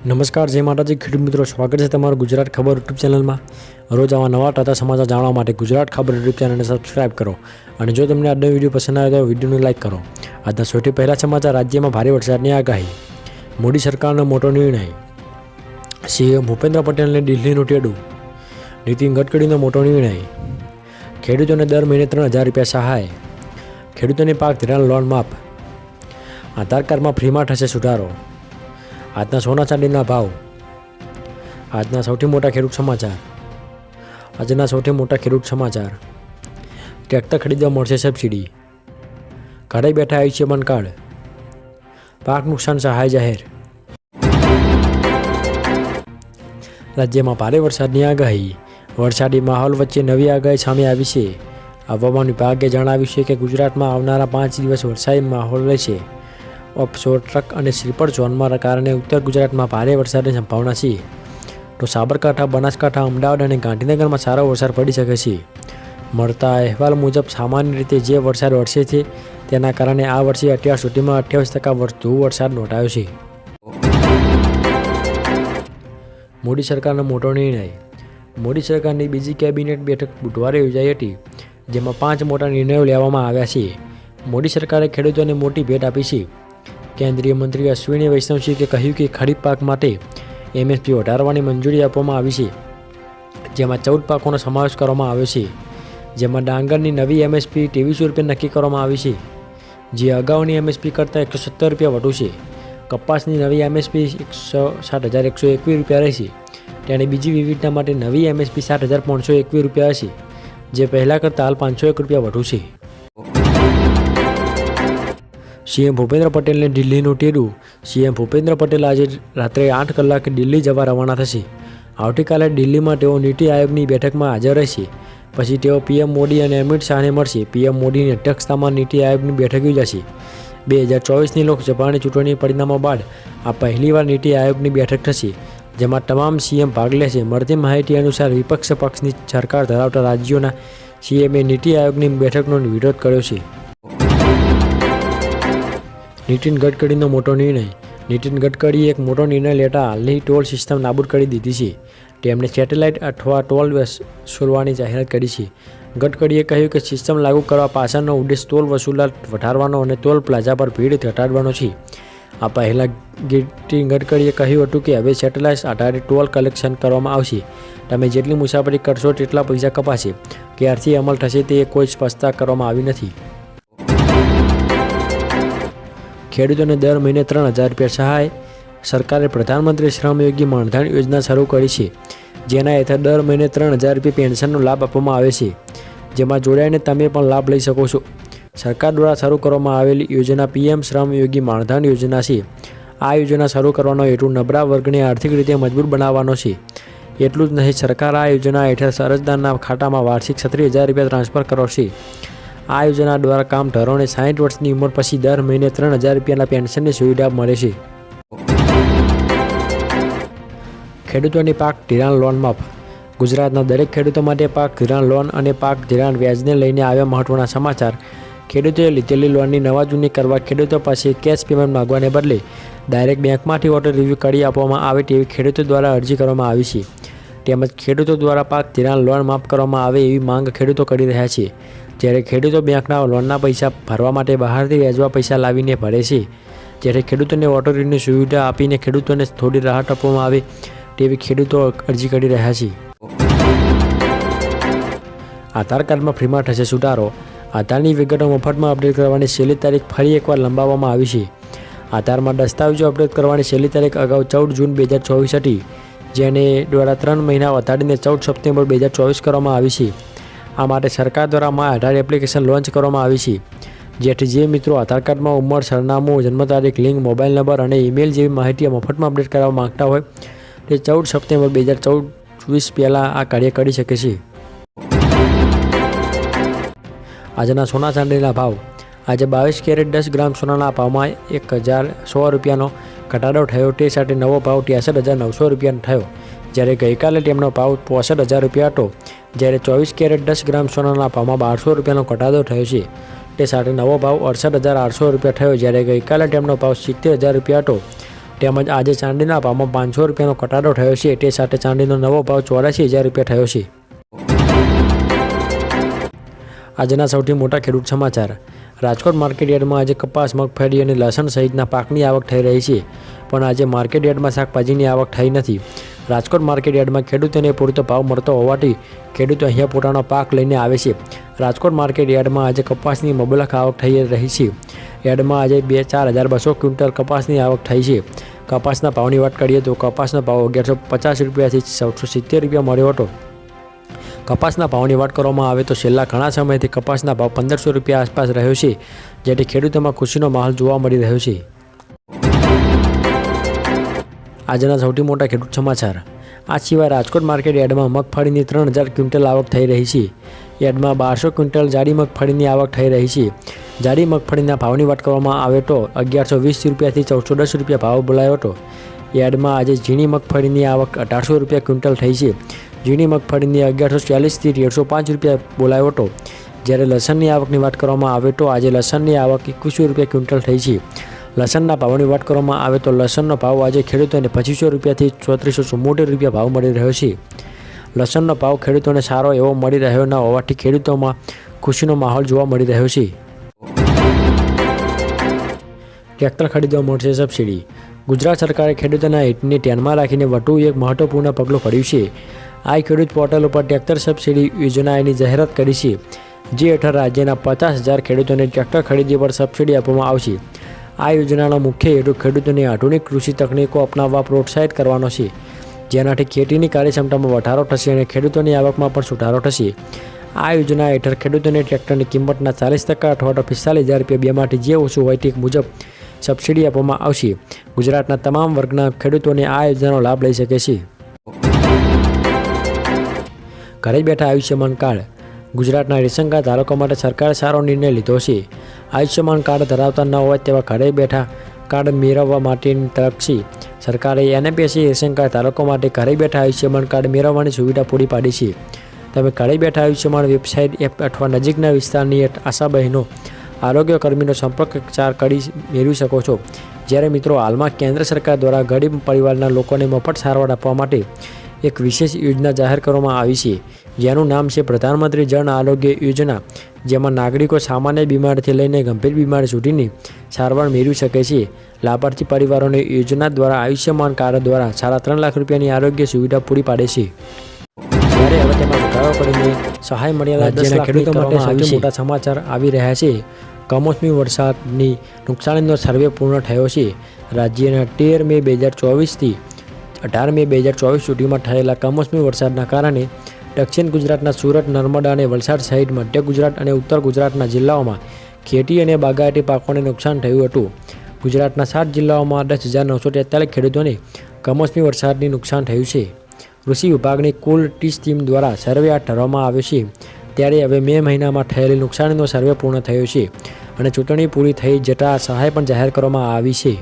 નમસ્કાર, જય માતાજી. ખેડૂત મિત્રો, સ્વાગત છે તમારું ગુજરાત ખબર યુટ્યુબ ચેનલમાં. રોજ આવા નવા તાજા સમાચાર જાણવા માટે ગુજરાત ખબર યુટ્યુબ ચેનલને સબસ્ક્રાઇબ કરો અને જો તમને આજનો વીડિયો પસંદ આવે તો વિડીયોને લાઇક કરો. આજના સૌથી પહેલા સમાચાર, રાજ્યમાં ભારે વરસાદની આગાહી. મોદી સરકારનો મોટો નિર્ણય. સીએમ ભૂપેન્દ્ર પટેલને દિલ્હીનું ટેડું. નીતિન ગડકરીનો મોટો નિર્ણય. ખેડૂતોને દર મહિને ત્રણ હજાર રૂપિયા સહાય. ખેડૂતોની પાક ધિરાણ લોન માફ. આધાર કાર્ડમાં ફ્રીમાં થશે સુધારો. આજના સોના ચાંદીના ભાવ. આજના સૌથી મોટા ખેડૂત સમાચાર. આજના સૌથી મોટા ખેડૂત સમાચાર. ટ્રેક્ટર ખરીદવા મળશે સબસિડી. ઘરે બેઠા આયુષ્યમાન કાર્ડ. પાક નુકસાન સહાય જાહેર. રાજ્યમાં ભારે વરસાદની આગાહી. વરસાદી માહોલ વચ્ચે નવી આગાહી સામે આવી છે. હવામાન વિભાગે જણાવ્યું છે કે ગુજરાતમાં આવનારા પાંચ દિવસ વરસાદી માહોલ રહેશે. ઓફશોર ટ્રક અને સ્લીપર ઝોનમાં કારણે ઉત્તર ગુજરાતમાં ભારે વરસાદની સંભાવના છે. તો સાબરકાંઠા, બનાસકાંઠા, અમદાવાદ અને ગાંધીનગરમાં સારો વરસાદ પડી શકે છે. મળતા અહેવાલ મુજબ સામાન્ય રીતે જે વરસાદ વરસે છે, તેના કારણે આ વર્ષે અત્યાર સુધીમાં અઠ્યાવીસ ટકા વધુ વરસાદ નોંધાયો છે. મોદી સરકારનો મોટો નિર્ણય. મોદી સરકારની બીજી કેબિનેટ બેઠક બુધવારે યોજાઈ હતી, જેમાં પાંચ મોટા નિર્ણયો લેવામાં આવ્યા છે. મોદી સરકારે ખેડૂતોને મોટી ભેટ આપી છે. કેન્દ્રીય મંત્રી અશ્વિની વૈષ્ણવસિંહે કહ્યું કે ખરીફ પાક માટે એમએસપી વધારવાની મંજૂરી આપવામાં આવી છે, જેમાં ચૌદ પાકોનો સમાવેશ કરવામાં આવ્યો છે, જેમાં ડાંગરની નવી એમએસપી ત્રેવીસો રૂપિયા નક્કી કરવામાં આવી છે, જે અગાઉની એમએસપી કરતાં એકસો સત્તર રૂપિયા વધુ છે. કપાસની નવી એમએસપી એકસો સાત હજાર એકસો એકવીસ રૂપિયા રહેશે. તેણે બીજી વિવિધતા માટે નવી એમએસપી સાત હજાર પાંચસો એકવીસ રૂપિયા હશે, જે પહેલાં કરતાં હાલ પાંચસો એક રૂપિયા વધુ છે. સીએમ ભૂપેન્દ્ર પટેલને દિલ્હીનું ટેડું. સીએમ ભૂપેન્દ્ર પટેલ આજે રાત્રે આઠ કલાકે દિલ્હી જવા રવાના થશે. આવતીકાલે દિલ્હીમાં તેઓ નીતિ આયોગની બેઠકમાં હાજર રહેશે. પછી તેઓ પીએમ મોદી અને અમિત શાહને મળશે. પીએમ મોદીની અધ્યક્ષતામાં નીતિ આયોગની બેઠક યોજાશે. બે હજાર ચોવીસની લોકસભાની ચૂંટણી પરિણામો બાદ આ પહેલીવાર નીતિ આયોગની બેઠક થશે, જેમાં તમામ સીએમ ભાગ લેશે. મળતી માહિતી અનુસાર વિપક્ષ પક્ષની સરકાર ધરાવતા રાજ્યોના સીએમએ નીતિ આયોગની બેઠકનો વિરોધ કર્યો છે. નીતિન ગડકરીનો મોટો નિર્ણય. નીતિન ગડકરીએ એક મોટો નિર્ણય લેતા હાલની ટોલ સિસ્ટમ નાબૂદ કરી દીધી છે. તેમણે સેટેલાઇટ અથવા ટોલ વસૂલવાની જાહેરાત કરી છે. ગડકરીએ કહ્યું કે સિસ્ટમ લાગુ કરવા પાછળનો ઉદ્દેશ ટોલ વસૂલાત વધારવાનો અને ટોલ પ્લાઝા પર ભીડ ઘટાડવાનો છે. આ પહેલાં નીતિન ગડકરીએ કહ્યું હતું કે હવે સેટેલાઇટ આધારિત ટોલ કલેક્શન કરવામાં આવશે. તમે જેટલી મુસાફરી કરશો તેટલા પૈસા કપાશે. ક્યારથી અમલ થશે તે કોઈ સ્પષ્ટતા કરવામાં આવી નથી. ખેડૂતોને દર મહિને ત્રણ હજાર રૂપિયા સહાય સરકારે પ્રધાનમંત્રી શ્રમયોગી માનધન યોજના શરૂ કરી છે, જેના હેઠળ દર મહિને ત્રણ હજાર રૂપિયા પેન્શનનો લાભ આપવામાં આવે છે. જેમાં જોડાઈને તમે પણ લાભ લઈ શકો છો. સરકાર દ્વારા શરૂ કરવામાં આવેલી યોજના પીએમ શ્રમયોગી માનધન યોજના છે. આ યોજના શરૂ કરવાનો હેતુ નબળા વર્ગને આર્થિક રીતે મજબૂત બનાવવાનો છે. એટલું જ નહીં, સરકાર આ યોજના હેઠળ અરજદારના ખાતામાં વાર્ષિક છત્રીસ હજાર રૂપિયા ટ્રાન્સફર કરશે. આ યોજના દ્વારા કામ ધોરણે સાઠ વર્ષની ઉંમર પછી દર મહિને ત્રણ હજાર રૂપિયાના પેન્શનની સુવિધા મળે છે. ખેડૂતોની પાક ધિરાણ લોન માફ. ગુજરાતના દરેક ખેડૂતો માટે પાક ધિરાણ લોન અને પાક ધિરાણ વ્યાજને લઈને આવ્યા મહત્વના સમાચાર. ખેડૂતોએ લીધેલી લોનની નવા જૂની કરવા ખેડૂતો પાસે કેશ પેમેન્ટ માગવાને બદલે ડાયરેક્ટ બેંકમાંથી ઓર્ડર રિવ્યૂ કરી આપવામાં આવે તેવી ખેડૂતો દ્વારા અરજી કરવામાં આવી છે. તેમજ ખેડૂતો દ્વારા પાક ધિરાણ લોન માફ કરવામાં આવે એવી માંગ ખેડૂતો કરી રહ્યા છે. જ્યારે ખેડૂતો બેંકના લોનના પૈસા ભરવા માટે બહારથી વ્યાજવા પૈસા લાવીને ભરે છે, જ્યારે ખેડૂતોને ઓટો રીડની સુવિધા આપીને ખેડૂતોને થોડી રાહત આપવામાં આવે તેવી ખેડૂતો અરજી કરી રહ્યા છે. આધાર કાર્ડમાં ફ્રીમાં થશે સુધારો. આધારની વિગતો મફતમાં અપડેટ કરવાની છેલ્લી તારીખ ફરી એકવાર લંબાવવામાં આવી છે. આધારમાં દસ્તાવેજો અપડેટ કરવાની છેલ્લી તારીખ અગાઉ ચૌદ જૂન બે હજાર ચોવીસ હતી, જેને દ્વારા ત્રણ મહિના વધારીને ચૌદ સપ્ટેમ્બર બે હજાર ચોવીસ કરવામાં આવી છે. આ માટે સરકાર દ્વારા મા આધાર એપ્લિકેશન લોન્ચ કરવામાં આવી છે. જેથી જે મિત્રો આધાર કાર્ડમાં ઉંમર, સરનામું, જન્મ તારીખ, લિંક, મોબાઈલ નંબર અને ઈમેલ જેવી માહિતી મફતમાં અપડેટ કરવા માંગતા હોય, તે ચૌદ સપ્ટેમ્બર બે હજાર ચૌદ ચોવીસ પહેલાં આ કાર્ય કરી શકે છે. આજના સોના ચાંદીના ભાવ. આજે બાવીસ કેરેટ દસ ગ્રામ સોનાના ભાવમાં એક હજાર સો રૂપિયાનો ઘટાડો થયો. તે સાથે નવો ભાવ ત્રેસઠ હજાર નવસો રૂપિયાનો થયો. જ્યારે ગઈકાલે તેમનો ભાવ પોસઠ હજાર રૂપિયા હતો. જ્યારે ચોવીસ કેરેટ દસ ગ્રામ સોનાના ભાવમાં બારસો રૂપિયાનો ઘટાડો થયો છે. તે સાથે નવો ભાવ અડસઠ હજાર આઠસો રૂપિયા થયો જ્યારે ગઈકાલે તેમનો ભાવ સિત્તેર હજાર રૂપિયા હતો. તેમજ આજે ચાંદીના ભાવમાં પાંચસો રૂપિયાનો ઘટાડો થયો છે. તે સાથે ચાંદીનો નવો ભાવ ચોરાસી હજાર રૂપિયા થયો છે. આજના સૌથી મોટા ખેડૂત સમાચાર. રાજકોટ માર્કેટ યાર્ડમાં આજે કપાસ, મગફળી અને લસણ સહિતના પાકની આવક થઈ રહી છે. પણ આજે માર્કેટ યાર્ડમાં શાકભાજીની આવક થઈ નથી. રાજકોટ માર્કેટ યાર્ડમાં ખેડૂતોને પૂરતો ભાવ મળતો હોવાથી ખેડૂતો અહીંયા પોતાનો પાક લઈને આવે છે. રાજકોટ માર્કેટ યાર્ડમાં આજે કપાસની મબલક આવક થઈ રહી છે. યાર્ડમાં આજે બે ચાર હજાર બસો ક્વિન્ટલ કપાસની આવક થઈ છે. કપાસના ભાવની વાત કરીએ તો કપાસનો ભાવ અગિયારસો પચાસ રૂપિયાથી ચૌદસો સિત્તેર રૂપિયા મળ્યો હતો. કપાસના ભાવની વાત કરવામાં આવે તો છેલ્લા ઘણા સમયથી કપાસના ભાવ પંદરસો રૂપિયા આસપાસ રહ્યો છે, જેથી ખેડૂતોમાં ખુશીનો માહોલ જોવા મળી રહ્યો છે. આજના સૌથી મોટા ખેડૂત સમાચાર. આ સિવાય રાજકોટ માર્કેટ યાર્ડમાં મગફળીની ત્રણ હજાર ક્વિન્ટલ આવક થઈ રહી છે. યાર્ડમાં બારસો ક્વિન્ટલ જાડી મગફળીની આવક થઈ રહી છે. જાડી મગફળીના ભાવની વાત કરવામાં આવે તો અગિયારસો વીસ રૂપિયાથી ચૌદસો દસ રૂપિયા ભાવ બોલાયો હતો. યાર્ડમાં આજે ઝીણી મગફળીની આવક અઢારસો રૂપિયા ક્વિન્ટલ થઈ છે. ઝીણી મગફળીની અગિયારસો ચાલીસથી તેરસો પાંચ રૂપિયા બોલાયો હતો. જ્યારે લસણની આવકની વાત કરવામાં આવે તો આજે લસણની આવક એકવીસો રૂપિયા ક્વિન્ટલ થઈ છે. લસણના ભાવની વાત કરવામાં આવે તો લસણનો ભાવ આજે ખેડૂતોને પચીસો રૂપિયાથી ચોત્રીસો ચુમ્મોતેર રૂપિયા ભાવ મળી રહ્યો છે. લસણનો ભાવ ખેડૂતોને સારો એવો મળી રહ્યો ન હોવાથી ખેડૂતોમાં ખુશીનો માહોલ જોવા મળી રહ્યો છે. ટ્રેક્ટર ખરીદવા મળશે સબસિડી. ગુજરાત સરકારે ખેડૂતોના હિતને ધ્યાનમાં રાખીને વધુ એક મહત્વપૂર્ણ પગલું ભર્યું છે. આ ખેડૂત પોર્ટલ ઉપર ટ્રેક્ટર સબસિડી યોજનાની જાહેરાત કરી છે, જે હેઠળ રાજ્યના પચાસ હજાર ખેડૂતોને ટ્રેક્ટર ખરીદી પર સબસિડી આપવામાં આવશે. આ યોજનાનો મુખ્ય હેતુ ખેડૂતોને આધુનિક કૃષિ તકનીકો અપનાવવા, પ્રોત્સાહિત કરવાનો છે. જેનાથી ખેતીની કાર્યક્ષમતામાં વધારો થશે અને ખેડૂતોની આવકમાં પણ સુધારો થશે. આ યોજના હેઠળ ખેડૂતોને ટ્રેક્ટરની કિંમતના ચાલીસ ટકા અથવા તો પિસ્તાલીસ હજાર રૂપિયા બેમાંથી જે ઓછું હોય તે મુજબ સબસિડી આપવામાં આવશે. ગુજરાતના તમામ વર્ગના ખેડૂતોને આ યોજનાનો લાભ લઈ શકે છે. ઘરે બેઠા આયુષ્યમાન કાર્ડ. ગુજરાતના રેશન કાર્ડ ધારકો માટે સરકારે સારો નિર્ણય લીધો છે. આયુષ્યમાન કાર્ડ ધરાવતા ન હોય તેવા ઘરે બેઠા કાર્ડ મેળવવા માટેની તરફથી સરકારે એનએપીએસસી રેશન કાર્ડ ધારકો માટે ઘરે બેઠા આયુષ્યમાન કાર્ડ મેળવવાની સુવિધા પૂરી પાડી છે. તમે ઘરે બેઠા આયુષ્યમાન વેબસાઇટ, એપ અથવા નજીકના વિસ્તારની આશા બહેનો આરોગ્ય કર્મીનો સંપર્ક ચાર કરી મેળવી શકો છો. જ્યારે મિત્રો, હાલમાં કેન્દ્ર સરકાર દ્વારા ગરીબ પરિવારના લોકોને મફત સારવાર આપવા માટે એક વિશેષ યોજના જાહેર કરવામાં આવી છે. જેનું નામ છે પ્રધાનમંત્રી જન આરોગ્ય યોજના જેમાં નાગરિકો સામાન્ય બીમારીથી લઈને ગંભીર બીમારી સુધીની સારવાર મેળવી શકે છે. લાભાર્થી પરિવારોને યોજના દ્વારા આયુષ્યમાન કાર્ડ દ્વારા સાડા ત્રણ લાખ રૂપિયાની આરોગ્ય સુવિધા પૂરી પાડે છે. જ્યારે હવે તેમાં સુધારો કરીને સહાય મળ્યા ખેડૂતો માટે સૌથી મોટા સમાચાર આવી રહ્યા છે. કમોસમી વરસાદની નુકસાનીનો સર્વે પૂર્ણ થયો છે. રાજ્યના તેર મે બે હજાર ચોવીસથી અઢાર મે બે હજાર ચોવીસ સુધીમાં થયેલા કમોસમી વરસાદના કારણે દક્ષિણ ગુજરાતના સુરત, નર્મદા અને વલસાડ સહિત મધ્ય ગુજરાત અને ઉત્તર ગુજરાતના જિલ્લાઓમાં ખેતી અને બાગાયતી પાકોને નુકસાન થયું હતું. ગુજરાતના સાત જિલ્લાઓમાં દસ હજાર નવસો તેતાલીસ ખેડૂતોને કમોસમી વરસાદની નુકસાન થયું છે. કૃષિ વિભાગની કુલ ટીસ ટીમ દ્વારા સર્વે હાથ ધરવામાં આવ્યો છે. ત્યારે હવે મે મહિનામાં થયેલી નુકસાનીનો સર્વે પૂર્ણ થયો છે અને ચૂંટણી પૂરી થઈ જતાં સહાય પણ જાહેર કરવામાં આવી છે.